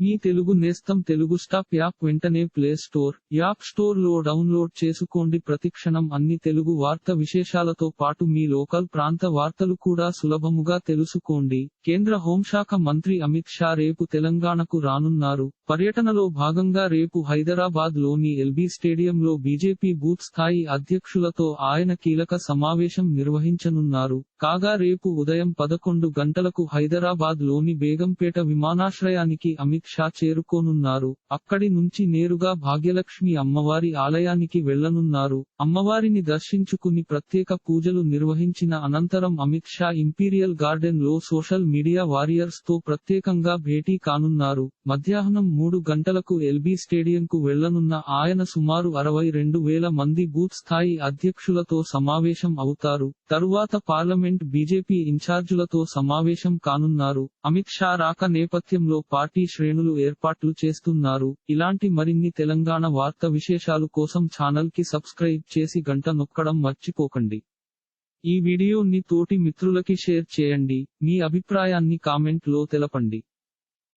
మీ తెలుగు నేస్తం Telugu stop app వెంటనే play store app స్టోర్లో డౌన్లోడ్ చేసుకోండి. ప్రతిక్షణం అన్ని తెలుగు వార్త విశేషాలతో పాటు మీ లోకల్ ప్రాంత వార్తలు కూడా సులభముగా తెలుసుకోండి. కేంద్ర హోంశాఖ మంత్రి అమిత్ షా రేపు తెలంగాణకు రానున్నారు. పర్యటనలో భాగంగా రేపు హైదరాబాద్లోని ఎల్బీ స్టేడియంలో బీజేపీ బూత్ స్థాయి అధ్యక్షులతో ఆయన కీలక సమావేశం నిర్వహించనున్నారు. కాగా రేపు ఉదయం పదకొండు గంటలకు హైదరాబాద్లోని బేగంపేట విమానాశ్రయానికి అమిత్ షా చేరుకోనున్నారు. అక్కడి నుంచి నేరుగా భాగ్యలక్ష్మి అమ్మవారి ఆలయానికి వెళ్ళనున్నారు అమ్మవారిని దర్శించుకుని ప్రత్యేక పూజలు నిర్వహించిన అనంతరం అమిత్ షా ఇంపీరియల్ గార్డెన్లో సోషల్ మీడియా వారియర్స్తో ప్రత్యేకంగా భేటీ కానున్నారు. మధ్యాహ్నం మూడు గంటలకు ఎల్బీ స్టేడియం కు వెళ్ళనున్న ఆయన సుమారు అరవై రెండు వేల మంది బూత్ స్థాయి అధ్యక్షులతో సమావేశం అవుతారు. తరువాత పార్లమెంట్ బీజేపీ ఇన్ఛార్జులతో సమావేశం కానున్నారు. అమిత్ షా రాక నేపథ్యంలో పార్టీ శ్రేణులు ఏర్పాట్లు చేస్తున్నారు. ఇలాంటి మరిన్ని తెలంగాణ వార్త విశేషాలు కోసం ఛానల్కి సబ్స్క్రైబ్ చేసి గంట నొక్కడం మర్చిపోకండి. ఈ వీడియోని తోటి మిత్రులకి షేర్ చేయండి. మీ అభిప్రాయాన్ని కామెంట్లో తెలపండి.